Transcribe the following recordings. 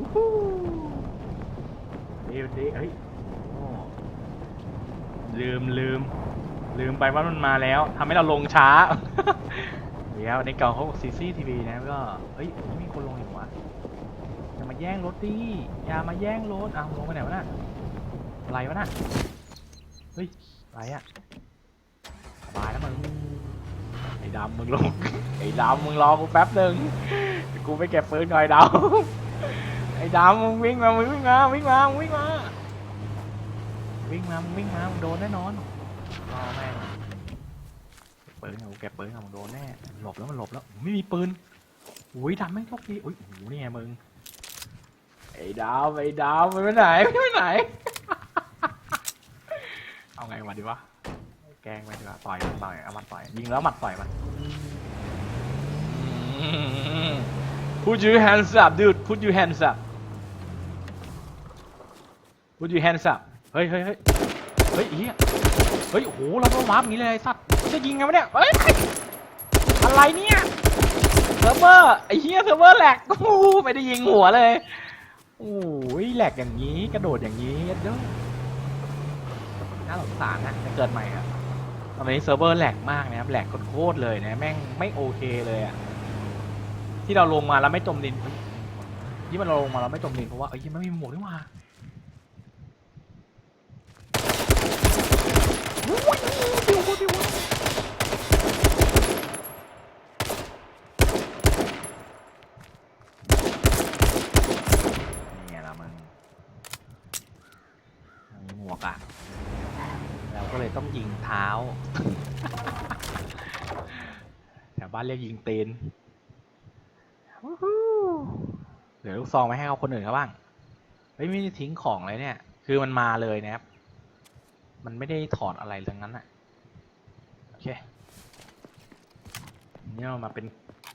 วู้ฮู้ดีดีเฮ้ยลืมลืม ลืมไปว่ามันมาแล้วทำให้เราลงช้า เดี๋ยวในเก่าเขาซีซีทีวีนะก็เฮ้ยมีคนลงอีกวะอย่ามาแย่งรถดิอย่ามาแย่งรถอ้าวลงไปไหนวะน่ะอะไรวะน่ะเฮ้ยอะไรอะสบายแล้วมึงไอ้ดำมึงลงไอ้ดำมึงรอกูแป๊บหนึ่งกูไปเก็บปืนก่อนไอ้ดำ ไอ้ดำมึงวิ่งมามึงวิ่งมาวิ่งมามึงวิ่งมาวิ่งมามึงวิ่งมามึงโดนแน่นอนรอแม่งเก็บปืนเอาเก็บปืนเอามึงโดนแน่หลบแล้วมันหลบแล้วไม่มีปืนอุ้ยดำแม่งโชคดีอุ้ยโอ้โหนี่ไงมึงไอ้ดาวไอ้ดาวมันไปไหนมันไปไหน เอาไงมาดีวะแกล้งไปดีกว่าต่อยมันต่อยเอามันต่อยยิงแล้วหมัดต่อยมัน Put your hands up dude Put your hands up Put your hands up เฮ้ยเฮ้ยเฮ้ยเฮ้ยเฮียเฮ้ยโอ้โหเราต้องวาร์ปนี้เลยไอ้สัตว์จะยิงไงวะเนี่ยเฮ้ยอะไรเนี่ยเซิร์ฟเวอร์ไอ้เฮียเซิร์ฟเวอร์แหลกโอ้โหไม่ได้ยิงหัวเลยโอ้ยแหลกอย่างนี้กระโดดอย่างนี้เด้อน่าสงสารนะจะเกิดใหม่อะตอนนี้เซิร์ฟเวอร์แหลกมากนะครับแหลกโคตรเลยนะแม่งไม่โอเคเลยอะที่เราลงมาแล้วไม่จมดินที่มันเราลงมาแล้วไม่จมดินเพราะว่าเอ้ยยังไม่มีหมวกนี่หว่า โอ้ยปิวปิวนี่ไงล่ะมึงมีหมวกอะ เราก็เลยต้องยิงเท้า แถวบ้านเรียกยิงตีนเหลือลูกซองไว้ให้เอาคนอื่นเขาบ้าง เฮ้ยไม่ได้ทิ้งของเลยเนี่ย คือมันมาเลยนะครับ มันไม่ได้ถอดอะไรทั้งนั้นอะโอเคนี่เรามาเป็น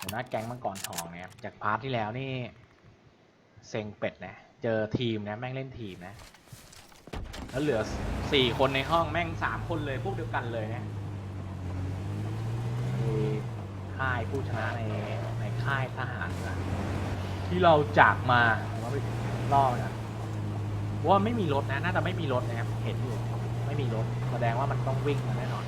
หัวหน้าแก๊งมังกรทองนะครับจากพาร์ทที่แล้วนี่เซ็งเป็ดนะเจอทีมนะแม่งเล่นทีมนะ แล้วเหลือสี่คนในห้องแม่งสามคนเลยพวกเดียวกันเลยนะมีค่ายผู้ชนะในในค่ายทหารนะที่เราจากมาว่าไปล่อมันนะว่าไม่มีรถนะน่าจะไม่มีรถนะครับเห็นอยู่ ไม่มีรถแสดงว่ามันต้องวิ่งมาแน่นอน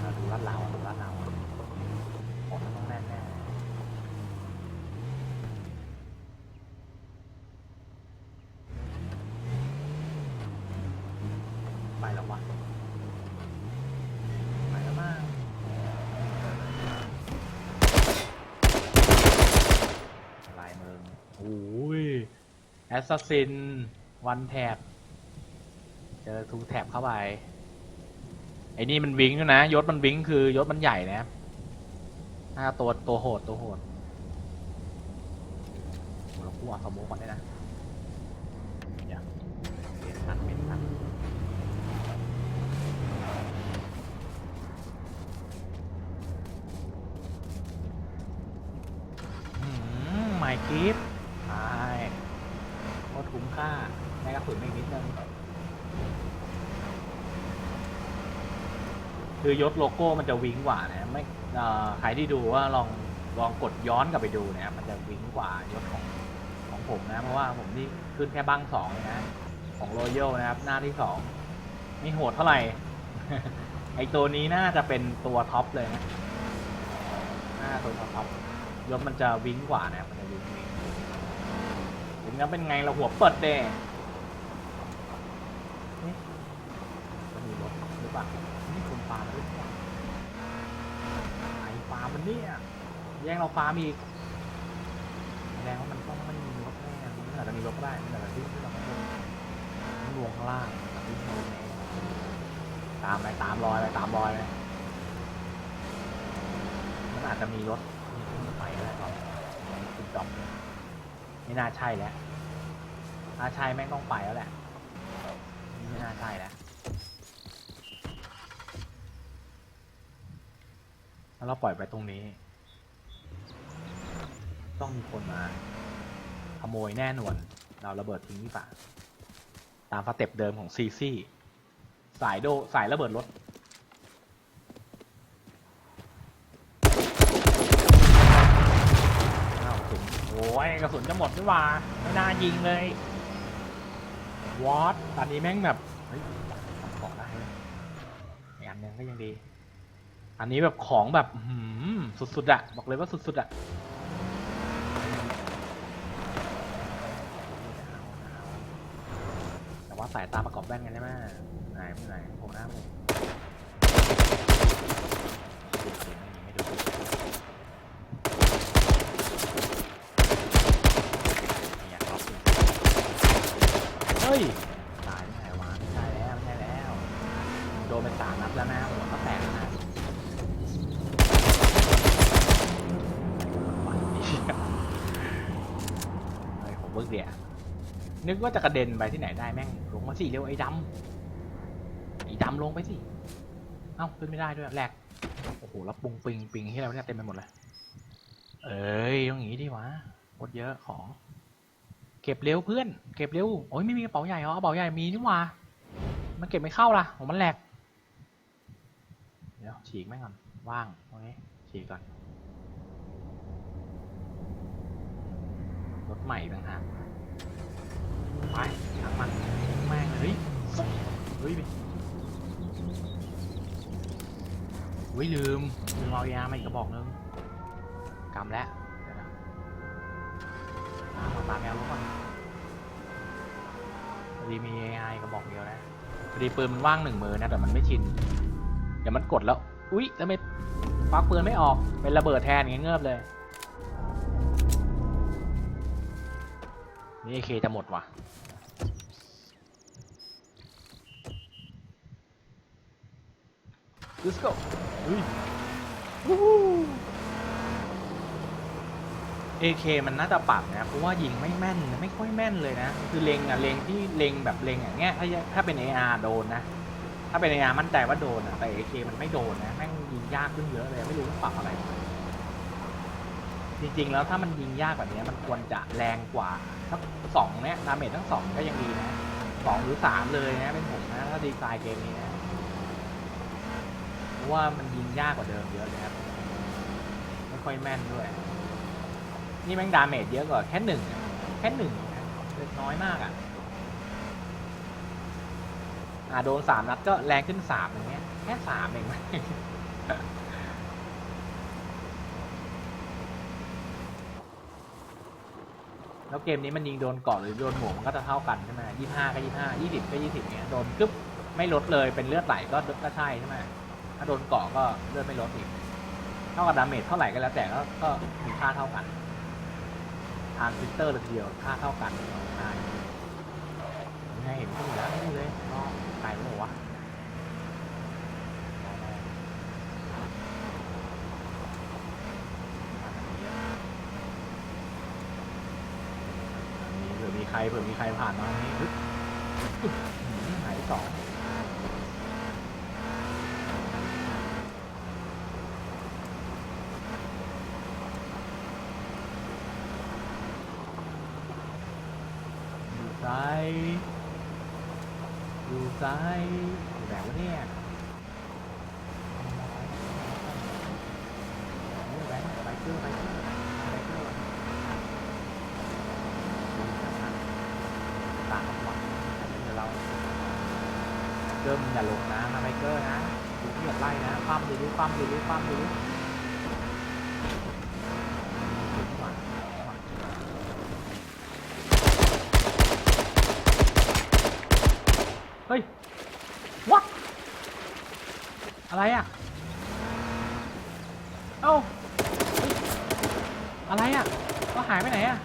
อ่าดูลาดเราดูลาดเราผมต้องแน่แน่ไปแล้ววะไปแล้วมั้งลายมึงโอ้ย แอสซัสซินวันแท็บเจอทูแท็บเข้าไป ไอ้นี่มันวิงด้วยนะ ยศมันวิงคือยศมันใหญ่นะหน้าตัวตัวโหดตัวโหดโหเราคู่เอาสโมกก่อนได้นะอย่าเปลี่ยนทันเปลี่ยนทันไม่กิฟใช่โคตรคุ้มค่าแม่กระสุนไม่นิดนึง คือยศโลโก้มันจะวิ้งกว่านะไม่เอ่อใครที่ดูว่าลองลองกดย้อนกลับไปดูนะครับมันจะวิ้งกว่ายศของของผมนะเพราะว่าผมนี่ขึ้นแค่บ้างสองนะของโรยัลนะครับ หน้าที่สองไม่โหดเท่าไหร่ ไอตัวนี้น่าจะเป็นตัวท็อปเลยนะหน้าตัวท็อปยศมันจะวิ้งกว่านะมันจะวิ้งวิ้งวิ้งแล้วเป็นไงเราหัวเปิดเด้เอ๊ะมันมีรถหรือเปล่า นี่คนฟาร์มด้วยเนี่ยไอฟาร์มมัน เนี่ยแย่งเราฟาร์มอีกแสดงว่ามันต้องไม่มีรถแน่มันอาจจะมีรถก็ได้มันอาจจะวิ่งขึ้นมาข้างบนมันลวงข้างล่างวิ่งลงตามไปตามรอยไปตามรอยไปมันอาจจะมีรถมีขึ้นไปอะไรก่อนคุณจอบไม่น่าใช่แล้วถ้าใช่แม่งต้องไปแล้วแหละไม่น่าใช่แล้วาเราปล่อยไปตรงนี้ ต้องมีคนมาขโมยแน่นอนเราระเบิดทิ้งที่ป่า ตามสเต็ปเดิมของซีซี่ สายโดสายระเบิดรถอ้าวสุนโอ้ยกระสุนจะหมดด้วยว่าไม่น่ายิงเลยวอตตอนนี้แม่งแบบ เฮ้ยของได้เลยอันหนึงก็ยังดี อันนี้แบบของแบบหือสุดๆอะบอกเลยว่าสุดๆอะแต่ว่าสายตาประกอบแว่นกันใช่ไหมไหนไหนผมหน้าผมดูสิไม่ดูสิไม่อยาเลยเฮ้ยไม่ใช่วะไม่ใช่แล้วไม่ใช่แล้ว โดนไปสามนัดแล้วนะหัวก็แตกแล้วนะวันนี้เฮ้ยผม เบิกเดียนึกว่าจะกระเด็นไปที่ไหนได้แม่ง ลงมาสิเร็วไอ้ดำไอ้ดำลงไปสิ เอ้าขึ้นไม่ได้ด้วยแหลกโอ้โหแล้วปุงปิงปิงที่อะไรวะเนี่ยเต็มไปหมดเลย เอ้ยต้องอย่างนี้ดิวะหมดเยอะของ เก็บเร็วเพื่อน เก็บเร็ว โอ้ยไม่มีกระเป๋าใหญ่เหรอกระเป๋าใหญ่มีนี่หว่า มันเก็บไม่เข้าล่ะของมันแหลก เดี๋ยวฉีกแม่งก่อน ว่างโอเคฉีกก่อน รถ ใหม่ต่างหากไปทั้งมันแม่งเลยเฮ้ยเฮ้ยไปเฮ้ยลืมลืมเอายามาอีกกระบอกนึงกำแล้วนะมาตามแมวรู้ก่อนพอดีมี AI กระบอกเดียวนะพอดีปืนมันว่างหนึ่งมือนะแต่มันไม่ชินเดี๋ยวมันกดแล้ว อุ๊ยแล้วไม่ควักปืนไม่ออกเป็นระเบิดแทนอย่างเงี้ยเงือบเลย นี่เคจะหมดว่ะ let's go อุ้ยวู้ฮู้ AK มันน่าจะปรับนะเพราะว่ายิงไม่แม่นไม่ค่อยแม่นเลยนะ คือเล็งอะเล็งที่เล็งแบบเล็งอย่างเงี้ยถ้าถ้าเป็น AR โดนนะ ถ้าเป็น AR มั่นใจว่าโดนอะแต่ AK มันไม่โดนนะแม่งยิงยากขึ้นเยอะเลยไม่รู้ว่าปรับอะไร จริง ๆ แล้วถ้ามันยิงยากกว่านี้มันควรจะแรงกว่าทั้งสองเนี้ยดาเมจทั้งสองก็ยังดีนะสองหรือสามเลยนะเป็นผมนะถ้าดีไซน์เกมนี้นะเพราะว่ามันยิงยากกว่าเดิมเยอะเลยครับไม่ค่อยแม่นด้วย นี่แม่งดาเมจเยอะกว่าแค่หนึ่งแค่หนึ่งนะเล็กน้อยมากอะอ่าโดนสามนัดก็แรงขึ้นสามอย่างเงี้ยแค่สามเอง แล้วเกมนี้มันยิงโดนเกาะหรือโดนหมวกมันก็จะเท่ากันใช่ไหมยี่ห้าก็ยี่ห้ายี่สิบก็ยี่สิบเนี้ยโดนกึ๊บไม่ลดเลยเป็นเลือดไหลก็ก็ใช่ใช่ไหมถ้าโดนเกาะก็เลือดไม่ลดอีก เท่ากับดาเมจเท่าไหร่ก็แล้วแต่ก็ก็มีค่าเท่ากันทางทวิตเตอร์เลยเดียวค่าเท่ากันใช่ยังไงเห็นก็อยู่แล้วนี่เลยก็ไกลไม่หรอวะเผื่อมีใค รเผื่อมีใครผ่านมานี้ฮึบหายสองอยู่ซ้ายอยู่ซ้ายอยู่ไหนวะเนี่ยไปเกอร์ไปเกอร์ไปเกอร์ดูข้างหลังต่างกับวัดเดี๋ยวเราเก อย่าหลงนะมาไบเกอร์นะดูที่อย่าไล่นะคว่ำดูดิคว่ำดูดิคว่ำดูดิดูดีกว่าเฮ้ย what อะไรอะ เอ้าเฮ้ยอะไรอะก็หายไปไหนอะ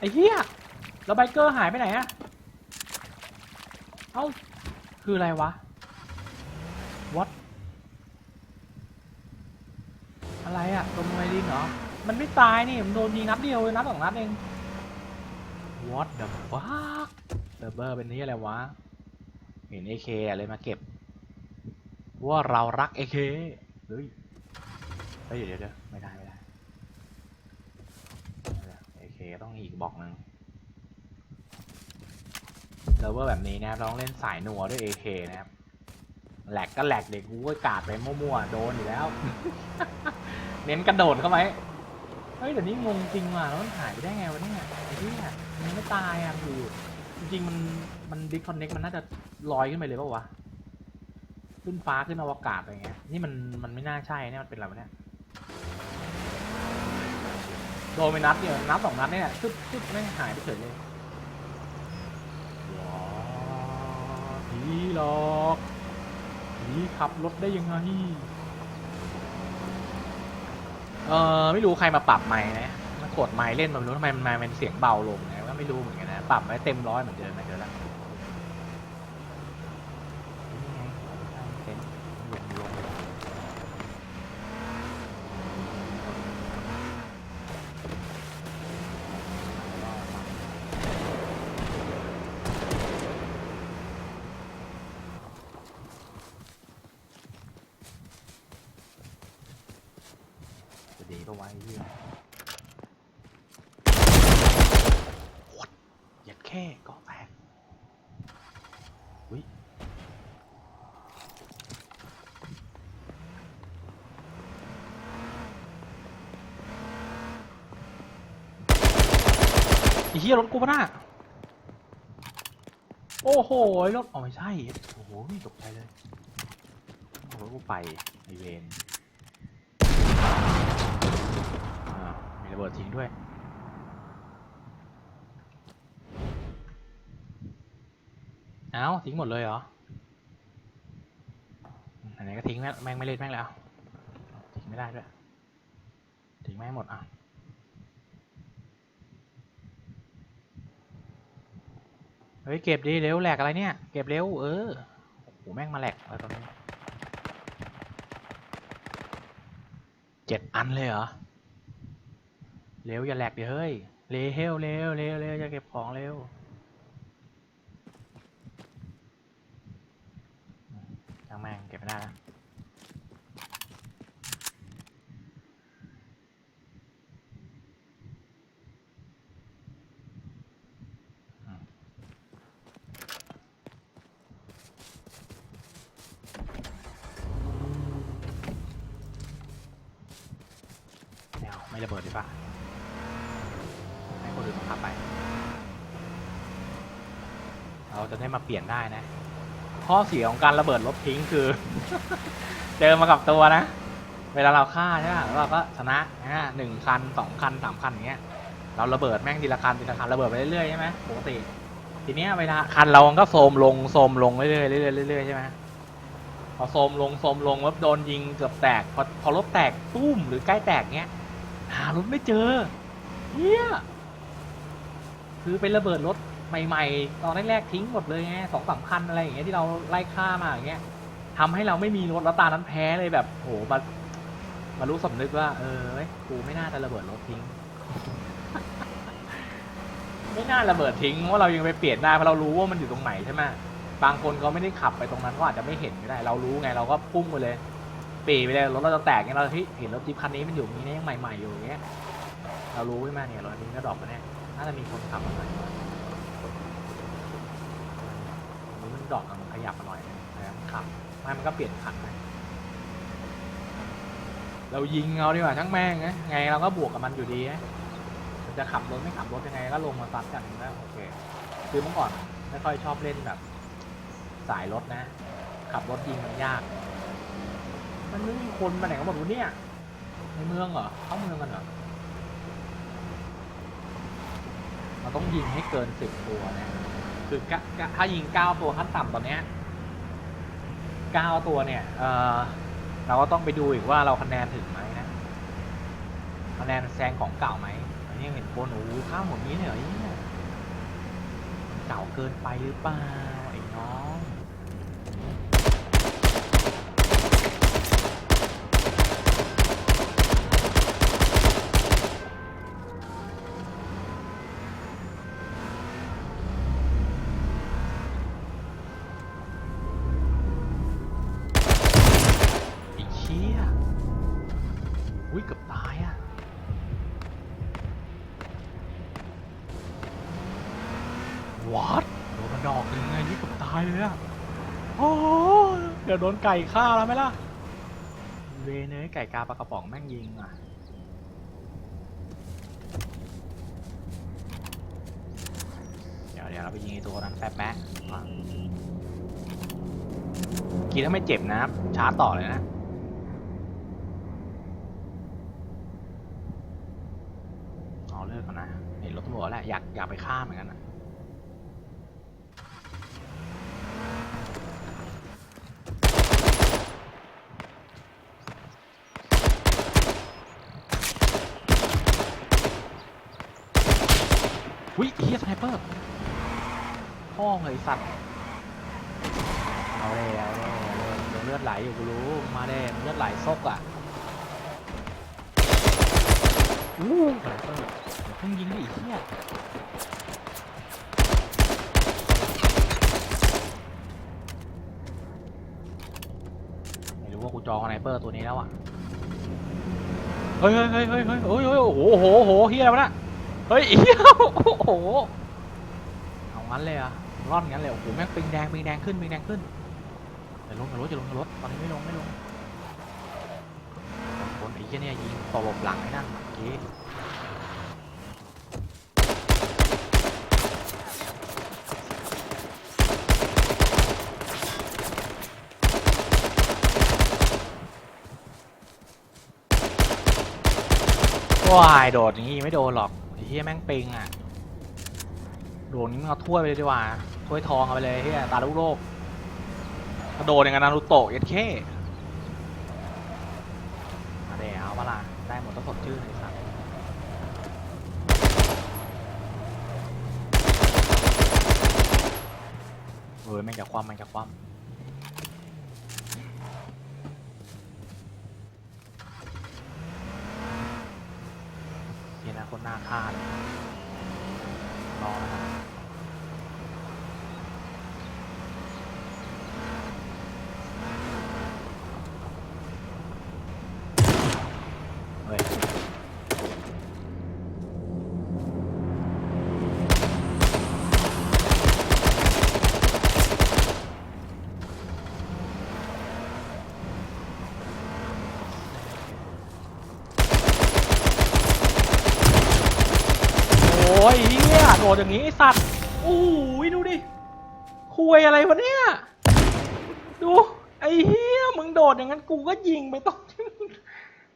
ไอ้เหี้ย แล้วไบเกอร์หายไปไหนอะเอ้า คืออะไรวะ what อะไรอะตัวมวยดินเหรอ มันไม่ตายนี่ มันโดนยิงนัดเดียวเลยนัดสองนัดเอง what the fuck เซอร์เบอร์เป็นนี่อะไรวะ เห็น AK อะเลยมาเก็บ ว่าเรารัก AK เฮ้ยเฮ้ยเดี๋ยวเดี๋ยวไม่ได้ ไม่ได้เดี๋ยว AK ต้องอีกบอกหนึ่ง ซิร์ฟเวอร์แบบนี้นะครับต้องเล่นสายนัวด้วย AK นะครับแหลกก็แหลกเด็กกูก็กาดไปมั่วๆ โดนอยู่แล้ว เน้นกระโดดเข้าไปเฮ้ยแต่นี่งงจริงว่ะแล้วมันหายไปได้ไงวะเนี่ยไอ้ที่ยมันไม่ตายอะอยู่จริงๆมันมันดิสคอนเน็กมันน่าจะลอยขึ้นไปเลยป่าวะขึ้นฟ้าขึ้นอวกาศอะไรเงี้ยนี่มันมันไม่น่าใช่เนี่ยมันเป็นอะไรวะเนี่ยโดนไปนัดเดียวนัดสองนัดเนี่ยชุดชุดไม่หายไปเฉยเลยว้าว ผีหรอกผีขับรถได้ยังไงเออไม่รู้ใครมาปรับไม้นะมากดไม้เล่นมาไม่รู้ทำไมมันไมค์มันเสียงเบาลงนะก็ไม่รู้เหมือนกันนะ ปรับไว้เต็มร้อยเหมือนเดิมนะเดี๋ยวละนี่ไงเต็มเหยียบลง จะดีก็ไว้เฮียโคตรเหยียดแค่กาะแตกอุ้ยไอ้เหี้ยรถกูปะน่ะโอ้โหรถอ๋อไม่ใช่ โอ้โหตกใจเลยรถกูไปไอเวน อ่ามีระเบิ ดทิ้งด้วย เอาทิ้งหมดเลยเหรออืมไหนก็ทิ้งแม่งไม่เล่นแม่งแล้ว ทิ้งไม่ได้ด้วย ทิ้งแม่งหมดอะเฮ้ยเก็บดีเร็วแหลกอะไรเนี่ย เก็บเร็วเออโอ้โหแม่งมาแหลกอะไรตอนนี้เจ็ดอันเลยเหรอ เร็วอย่าแหลกเดี๋ยวเฮ้ยเร็วเร็วเร็วเร็วจะเก็บของเร็วอืมช่างแม่งเก็บไม่ได้วอืมไม่เอาไม่ระเบิดดีกว่า ให้คนอื่นมาขับไป เราจะได้ มาเปลี่ยนได้นะ ข้อเสียของการระเบิดรถทิ้งคือ เจอมากับตัวนะ เวลาเราฆ่าใช่ไหมเราก็ชนะนะหนึ่งคันสองคันสามคันอย่างเงี้ย เราระเบิดแม่งทีละคันทีละคันระเบิดไปเรื่อยๆใช่ไหมปกติทีเนี้ยเวลาคันเราก็โทมลงโทมลงเรื่อยๆเรื่อยๆเรื่อยๆใช่ไหมพอโทมลงโทมลงแล้วโดนยิงเกือบแตก พอพอรถแตกตุ้มหรือใกล้แตกเงี้ย หารถไม่เจอเฮียคือเป็นระเบิดรถ ใหม่ ๆ ตอนแรกๆทิ้งหมดเลยไงสองสามคันอะไรอย่างเงี้ยที่เราไล่ฆ่ามาอย่างเงี้ยทำให้เราไม่มีรถแล้วตานั้นแพ้เลยแบบโหมามารู้สำนึกว่า เออกูไม่น่าจะระเบิดรถทิ้ง ไม่น่าระเบิดทิ้งเพราะเรายังไปเปลี่ยนได้เพราะเรารู้ว่ามันอยู่ตรงไหนใช่ไหมบางคนเขาไม่ได้ขับไปตรงนั้นเขาอาจจะไม่เห็นก็ได้ เรารู้ไงเราก็พุ่งไปเลยปีไปเลยรถเราจะแตกเงี้ยเราเห็นรถจิ๊บคันนี้มันอยู่อย่างนี้นะยังใหม่ๆอยู่อย่างเงี้ยเรารู้ใช่ไหมเนี่ยรถอันนี้ก็ดรอปมาแน่น่าจะมีคนขับมาหน่อยอันนี้มันดรอปอะมันขยับมาหน่อยแล้วมันขับ ไม่มันก็เปลี่ยนคันไปเรายิงเอาดีกว่าช่างแม่งนะไงเราก็บวกกับมันอยู่ดีนะจะขับรถไม่ขับรถยังไงก็ลงมาซัดกันแล้วโอเคคือเมื่อก่อนไม่ค่อยชอบเล่นแบบ สายรถนะ ขับรถยิงมันยาก มันไม่มีคนมาไหนกันหมดวะเนี่ยในเมืองเหรอเข้าเมืองกันเหรอเราต้องยิงให้เกินสิบตัวนะคือกะถ้ายิงเก้าตัวขั้นต่ำตอนเนี้ย เก้าตัวเนี่ยเเราก็ต้องไปดูอีกว่าเราคะแนนถึงไหมนะคะแนนแซงของเก่าไหมอันนี้เห็นคนโอ้ข้าวหมดนี้เนี่ยไอ้เนี่ยเก่าเกินไปหรือเปล่า ดี๋ยวโดนไก่ฆ่าแล้วไหมล่ะ เวเนยไก่กาปลากระป๋องแม่งยิงอะ เดี๋ยวเดี๋ยวเราไปยิงไอ้ตัวนั้นแป๊บแป๊บอะกินถ้าไม่เจ็บนะครับชาร์จต่อเลยนะ เอาเลิกก่อนนะเห็นรถตำรวจแล้วอยากอยากไปฆ่าเหมือนกันนะ หุ้ยเฮียสไนเปอร์พ่อเหยสัตว์เอาเลยเอาเลยเอาเลยเดี๋ยวเลือดไหลอยู่กูรู้มาเด้เลือดไหลซกอะอู้สไนเปอร์เพิ่งยิงดิเฮียไม่รู้ว่ากูจองสไนเปอร์ตัวนี้แล้วอะเฮ้ยเฮ้ยเฮ้ยเฮ้ยเฮ้ยโอ้ยโอ้ยโอ้โหโอ้โหโอ้โหเฮียอะไรวะน่ะเฮ้ยเฮีย โอ้โห เอางั้นเลยอะร่อนงั้นเลย โอ้โห แม่งปิงแดงปิงแดงขึ้นปิงแดงขึ้นจะลงจะรถจะลงจะรถตอนนี้ไม่ลงไม่ลงคนไอ้เหี้ยเนี่ยยิงตลบหลังไอ้นั่นเมื่อกี้ว้ายโดดอย่างงี้ไม่โดนหรอกไอ้เหี้ยแม่งปิงอะ โดดนี้มึงเอาถ้วยไปเลยดีกว่าถ้วยทองเอาไปเลยเฮียตาลูกโลกกระโดดอย่างกับนารูโตะเย็ดเคมาเดี๋ยวเอามาล่ะได้หมดต้องสดชื่นเลยสัสเฮ้ยแม่งจะคว่ำแม่งจะคว่ำเฮียนะคนหน้าฆ่าเลยรอนะครับ เฮ้ยโอ้ยเฮียโดดอย่างนี้ไอ้สัตว์โอ้ยดูดิคุยอะไรวะเนี่ย ดู ไอ้เฮียมึงโดดอย่างนั้นกูก็ยิงไปต้อง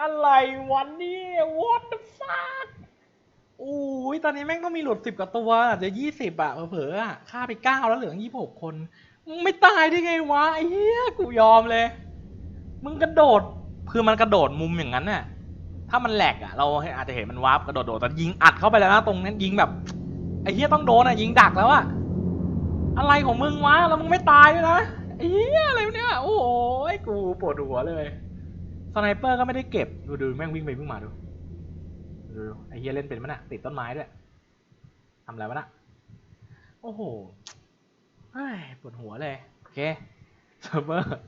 อะไรวันนี้ what the fuck โอ้ยตอนนี้แม่งต้องมีหลุดสิบกว่าตัวอาจจะยี่สิบอะเผลอๆอะฆ่าไปเก้าแล้วเหลือยี่หกคน ไม่ตายได้ไงวะไอ้เหี้ยกูยอมเลย มึงกระโดดคือมันกระโดดมุมอย่างนั้นน่ะ ถ้ามันแหลกอะเราอาจจะเห็นมันวาร์ปกระโดดโดดแต่ยิงอัดเข้าไปแล้วนะตรงนั้นยิงแบบ ไอ้เหี้ยต้องโดนอะยิงดักแล้วอะอะไรของมึงวะแล้วมึงไม่ตายด้วยนะไอ้เหี้ยอะไรเนี่ยโอ้ยกูปวดหัวเลยสไนเปอร์ก็ไม่ได้เก็บดูดูแม่งวิ่งไปวิ่งมาดูดูไอเฮียเล่นเป็นมั้ยน่ะติดต้นไม้ด้วยทำอะไรวะน่ะโอ้โหเฮ้ยปวดหัวเลยโอเคเซิร์ฟเวอร์